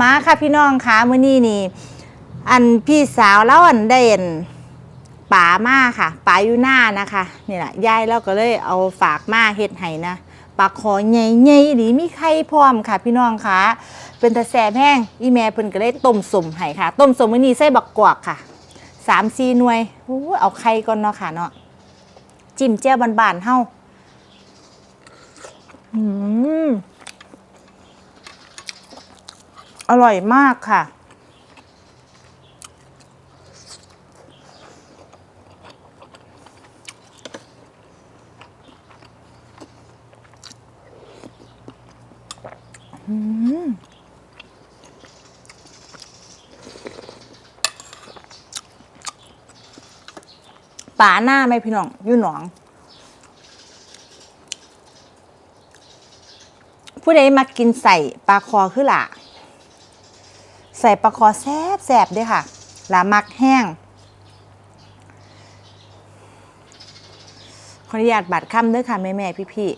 มาค่ะพี่น้องคะมื้อนี้นี่ อันพี่สาวเล่าอันได้เห็นป่ามาค่ะป่าอยู่หน้านะคะนี่แหละยายเราก็เลยเอาฝากมาเฮ็ดให้นะปลาคอใหญ่ๆหรือมีไข่พร้อมค่ะ พี่น้องคะเป็นตะแสบแห้งอีแม่เพิ่นก็เลยต้มสมให้ค่ะ ต้มสมมื้อนี้ใส่บักกวกค่ะสามสี่หน่วยอู้เอาไข่ก่อนเนาะค่ะเนาะจิ้มแจ่วบานๆเฮาอืม อร่อยมากค่ะป่าหน้าไหมพี่น้องอยู่หนอง ผู้ใดมากินใส่ปลาคอคือหล่ะ ใส่ปลาคอแซบแซบๆด้วยค่ะหลามักแห้ง ขออนุญาตบัดคำด้วยค่ะ แม่แม่พี่พี่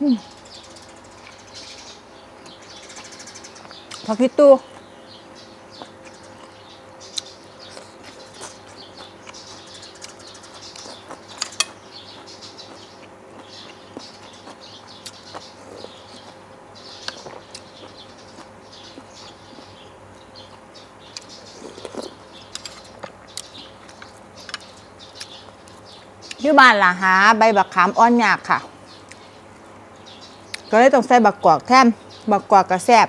ๆพอพี่ตู้อยู่บ้านล่ะหาใบบักขามอ่อนยากค่ะ ก็เลยต้องใส่บักกวากแทนบักกวากกระแซบ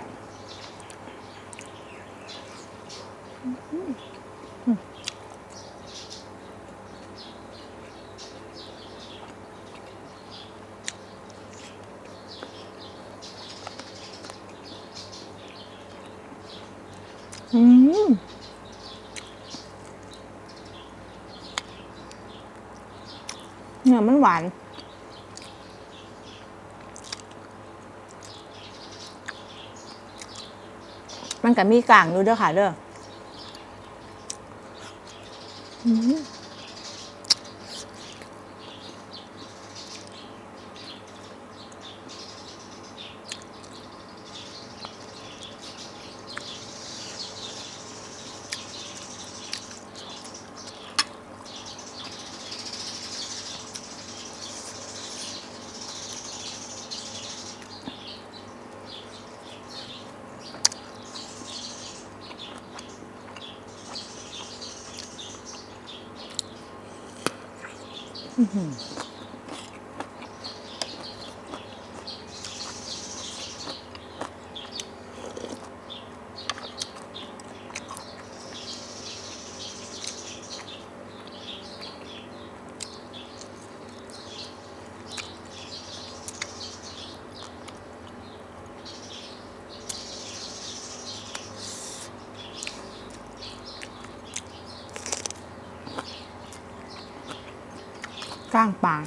อืมเนื้อมันหวาน มันก็มีกลางดูเด้อค่ะเด้อ อ ก้างปลา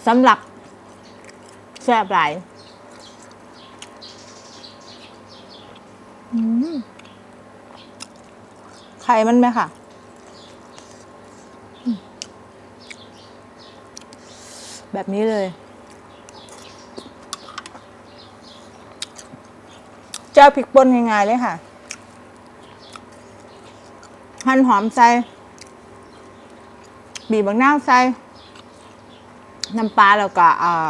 สำหรับแซ่บหลายไข่มันไหมค่ะแบบนี้เลย เจ้าพริกป่นง่ายๆเลยค่ะ หั่นหอมใส่บีบบางนาใส่ น้ำปลาแล้วก็เอ่อ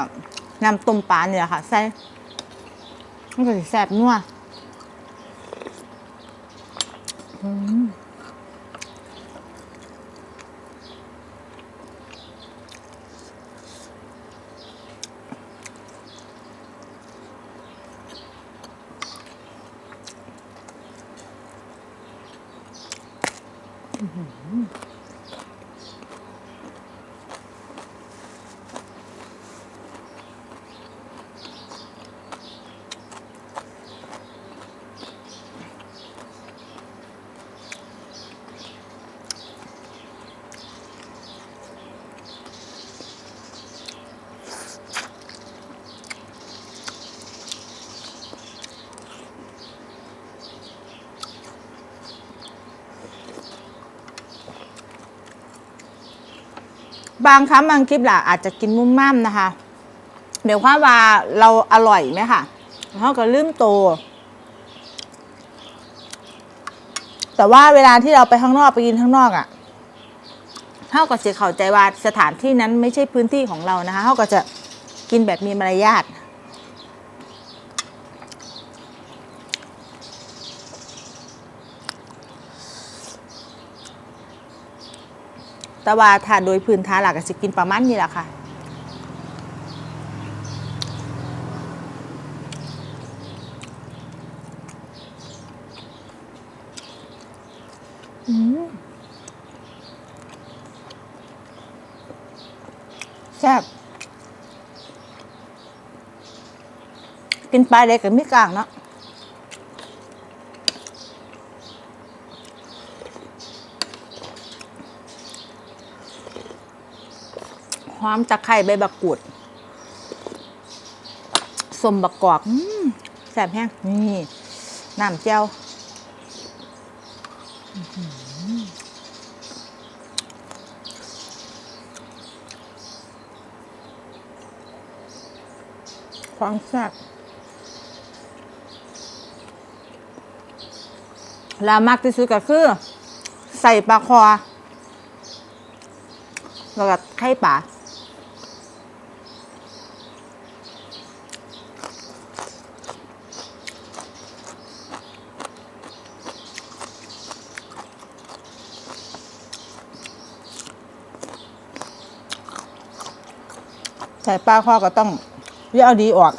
น้ำต้มปลาเนี่ยค่ะ ใส่มันก็สิแซ่บนัวอืม บางครั้งบางคลิปล่ะอาจจะกินมุ่มม่มนะคะ เดี๋ยวว่าว่าเราอร่อยไหมค่ะเขาก็ลืมโต แต่ว่าเวลาที่เราไปข้างนอกไปกินข้างนอกอะ่ะเท่ากับจะเข้าใจว่าสถานที่นั้นไม่ใช่พื้นที่ของเรานะคะเขาก็จะกินแบบมีมารยาท แต่ว่าถ้าโดยพื้นฐานหลักก็จะกินประมาณนี้แหละค่ะอืมแซ่บกินปลาเด็กกับมิกลางเนาะ หอมตะไคร้ใบบักกูดสมบักกอกอแซ่บแห้งนี่น้ำเจียวความแซ่บแลามากที่สุดก็คือ ใส่ปลาคอแล้วก็ไข่ปลา ใส่ปลาคอก็ต้องเยอะเอาดีออก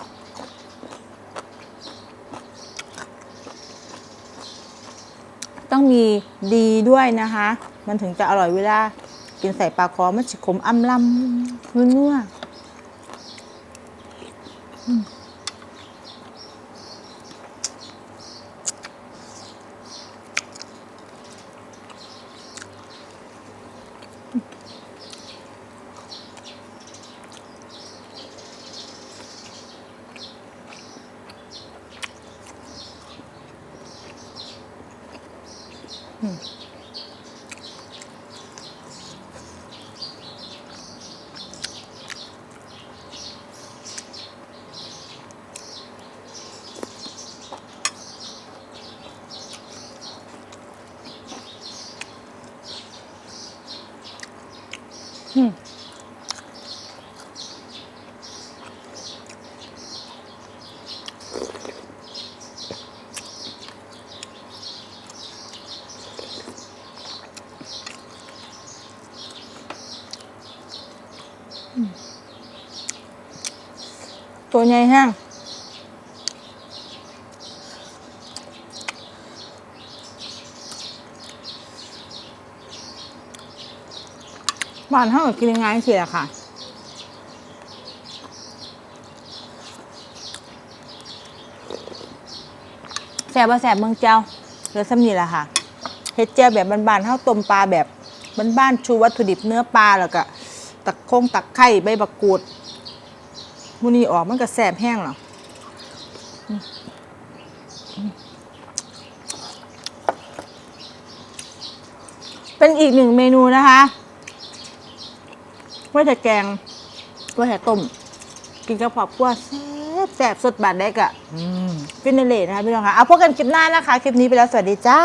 ต้องมีดีด้วยนะคะ มันถึงจะอร่อยเวลา กินใส่ปลาคอมันจะขมอ่ำลำนัวๆ อืม ตัวใหญ่แห้งบ้านเท่ากับกินง่ายสิแหละค่ะแสบว่าแสบเมืองเจ้าเหลือซ้ำนี่แหละค่ะเฮ็ดแจ่วแบบบานๆเท่าต้มปลาแบบบ้านๆชูวัตถุดิบเนื้อปลาแล้วก็ ตะคงตะไคร้ใบบักกูดมูนี่ออกมันก็แสบแห้งหรอเป็นอีกหนึ่งเมนูนะคะไว่าแต่แกงไว่าแต่ต้ม กินกับครอบครัวแซ่บแซ่บสดบาดได้กะฟินเนเล่นะคะพี่น้องคะเอาพบกันคลิปหน้านะคะ คลิปนี้ไปแล้วสวัสดีจ้า